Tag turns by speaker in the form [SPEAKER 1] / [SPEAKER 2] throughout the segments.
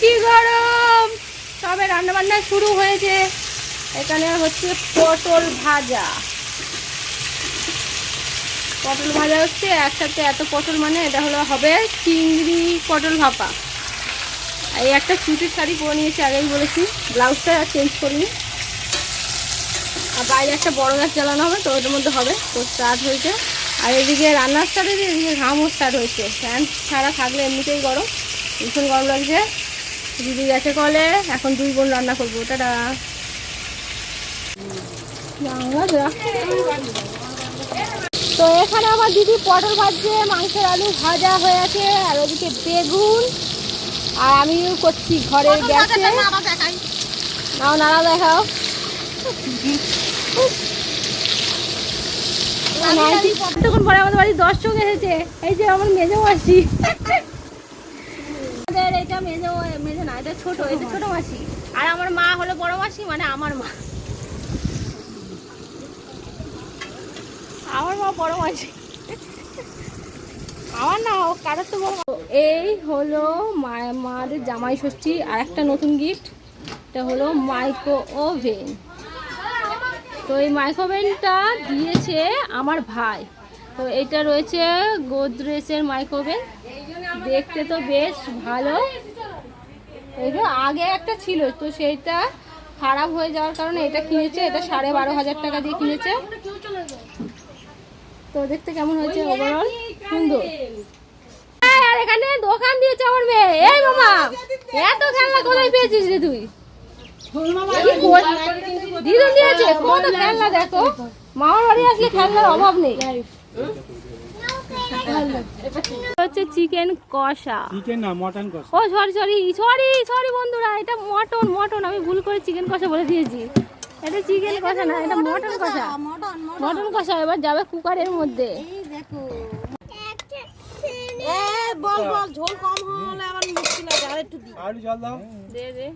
[SPEAKER 1] কি গরম? তবে রান্না বান্না শুরু হয়েছে। এখানে হচ্ছে পটল ভাজা। পটল ভাজা হচ্ছে, একসাথে এত পটল মানে এটা হলো হবে চিংড়ি পটল ভাপা। এই একটা সুতির শাড়ি পরে নিয়েছি, আগেই বলেছি। ব্লাউজটা চেঞ্জ করিনি। আর বাইরে একটা বড় গাছ জ্বালানো হবে, তো ওটার মধ্যে হবে। তো স্টার্ট হয়েছে। আর এদিকে রান্নার স্টার্ট হয়েছে, এদিকে ঘামও স্টার্ট হয়েছে। ফ্যান ছাড়া থাকলে এমনিতেই গরম। ভীষণ গরম লাগছে। দিদি গেছে কলে এখন দুই বোন রান্না করব ওটা তো এখানে আমার দিদি পটল ভাজছে মাংসের আলু ভাজা হয়ে আছে আর ওদিকে বেগুন আর আমিও করছি ঘরের গ্যাসে। নাও নাড়া দেখাও। তখন পরে আমাদের বাড়ি দর্শক এসেছে এই যে আমার মেজো মাসি আমাদের এটা মেজো মেজো না এটা ছোট এটা ছোট মাসি। আর আমার মা হলো বড় মাসি মানে আমার মা। আমার মা বড় মাসি। আমার না কারোর তো বড় এই হলো মা- মাদের জামাই ষষ্ঠী আর একটা নতুন গিফট এটা হলো মাইক্রো ওভেন তো এই মাইক্রোওভেনটা দিয়েছে আমার ভাই। তো এটা রয়েছে গোদরেজের মাইক্রোওভেন দেখতে তো বেশ ভালো। এটা আগে একটা ছিল, তো সেইটা খারাপ হয়ে যাওয়ার কারণে এটা কিনেছে, এটা সাড়ে বারো হাজার টাকা দিয়ে কিনেছে। তো দেখতে কেমন হয়েছে ওভারঅল সুন্দর। আর এখানে দোকান দিয়েছে আমার মেয়ে। এই মামা, এত খেলনা কোথায় পেয়েছিস রে তুই? দিয়েছে, কত খেলনা দেখো। মামার বাড়ি আসলে খেলনার অভাব নেই। হচ্ছে চিকেন কষা।
[SPEAKER 2] চিকেন না মটন কষা।
[SPEAKER 1] ও সরি সরি সরি সরি বন্ধুরা এটা মটন মটন আমি ভুল করে চিকেন কষা বলে দিয়েছি। এটা চিকেন কষা না এটা মটন কষা। মটন কষা এবার যাবে কুকারের মধ্যে।
[SPEAKER 3] বল বল ঝোল কম হলে আমার মুশকিল আছে আর একটু দি।
[SPEAKER 2] আলু জল দাও।
[SPEAKER 1] দে দে।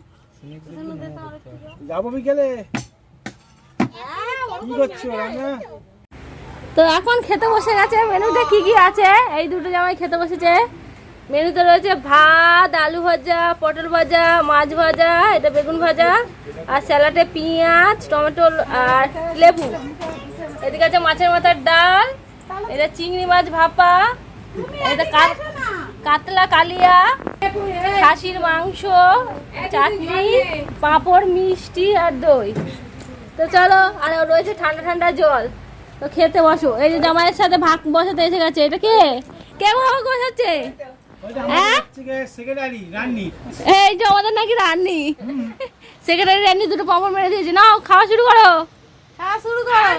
[SPEAKER 2] যাব বিকেলে? কি করছ রান্না?
[SPEAKER 1] তো এখন খেতে বসে গেছে। মেনুতে কি কি আছে? এই দুটো জামাই খেতে বসেছে। মেনুতে রয়েছে ভাত, আলু ভাজা, পটল ভাজা, মাছ ভাজা, এটা বেগুন ভাজা, আর স্যালাডে পেঁয়াজ, টমেটো আর লেবু। এদিকে আছে মাছের মাথার ডাল, এটা চিংড়ি মাছ ভাপা, এটা কাতলা কালিয়া, খাসির মাংস, চাটনি, পাঁপড়, মিষ্টি আর দই। তো চলো, আর রয়েছে ঠান্ডা ঠান্ডা জল। তো খেতে বসো। এই যে জামাইয়ের সাথে ভাগ বসাতে এসে গেছে এটা কে? কে ভাগ বসাচ্ছে? হ্যাঁ?
[SPEAKER 2] সেক্রেটারি
[SPEAKER 1] এই যে আমাদের নাকি রান্নি সেক্রেটারি রান্নি দুটো পাপড় মেরে দিয়েছে। নাও খাওয়া শুরু করো। খাওয়া শুরু করো।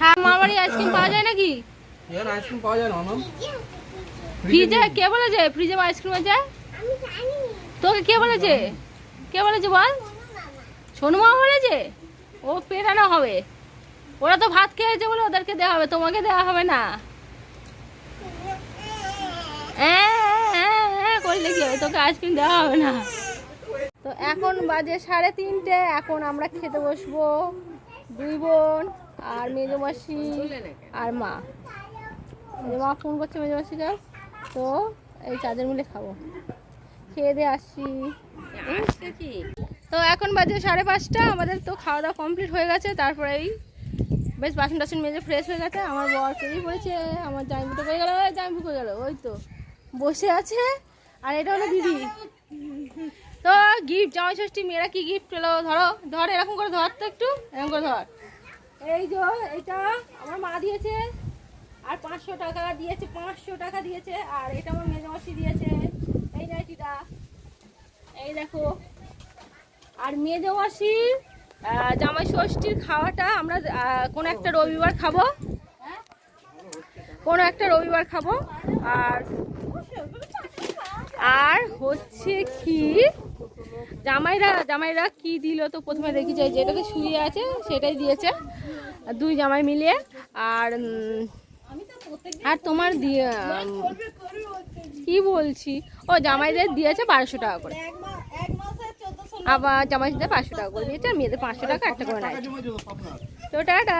[SPEAKER 1] হ্যাঁ মামার বাড়ি আইসক্রিম পাওয়া যায় নাকি?
[SPEAKER 2] আইসক্রিম পাওয়া যায় না
[SPEAKER 1] ফ্রিজে কে বলেছে? ফ্রিজে আইসক্রিম আছে? তোকে কে বলেছে? কে বলেছে বল? সোনু মামা। বলেছে? ও পেটানো হবে। ওরা তো ভাত খেয়েছে বলে ওদেরকে দেওয়া হবে তোমাকে দেওয়া হবে না। করলে কি হবে তোকে আইসক্রিম দেওয়া হবে না। তো এখন বাজে সাড়ে তিনটে এখন আমরা খেতে বসবো। দুই বোন আর মেজো মাসি আর মা। মা ফোন করছে মেজো মাসিকে তো এই চাঁদের মিলে খাব। খেয়ে দিয়ে আসছি। তো এখন বাজে সাড়ে পাঁচটা আমাদের তো খাওয়া দাওয়া কমপ্লিট হয়ে গেছে তারপরে এই বেশ বাসন টাসন মেজে ফ্রেশ হয়ে গেছে। আমার বর তৈরি পড়েছে আমার জাইমুটো হয়ে গেল, ওই জাইমু হয়ে গেল, ওই তো। বসে আছে, আর এটা হলো দিদি। তো গিফট জামাই ষষ্ঠী, মেয়েরা কি গিফট পেল? ধরো, ধর, এরকম করে ধর তো একটু, এরকম করে ধর। এই যে, এটা আমার মা দিয়েছে, আর পাঁচশো টাকা দিয়েছে, পাঁচশো টাকা দিয়েছে, আর এটা আমার মেজামাসি দিয়েছে। এই নাইটিটা এই দেখো। আর মেজামাসির জামাই ষষ্ঠীর খাওয়াটা আমরা কোনো একটা রবিবার খাব। কোনো একটা রবিবার খাব। আর আর হচ্ছে কি, জামাইরা জামাইরা কি দিল তো প্রথমে দেখি যাই যেটাতে শুয়ে আছে, সেটাই দিয়েছে। দুই জামাই মিলিয়ে আর আর তোমার দিয়ে কি বলছি? ও, জামাইদের দিয়েছে বারোশো টাকা করে। আবার জামাইদের পাঁচশো টাকা করে দিয়েছে, আর মেয়েদের পাঁচশো টাকা, একটা করে নেয় তো টাটা।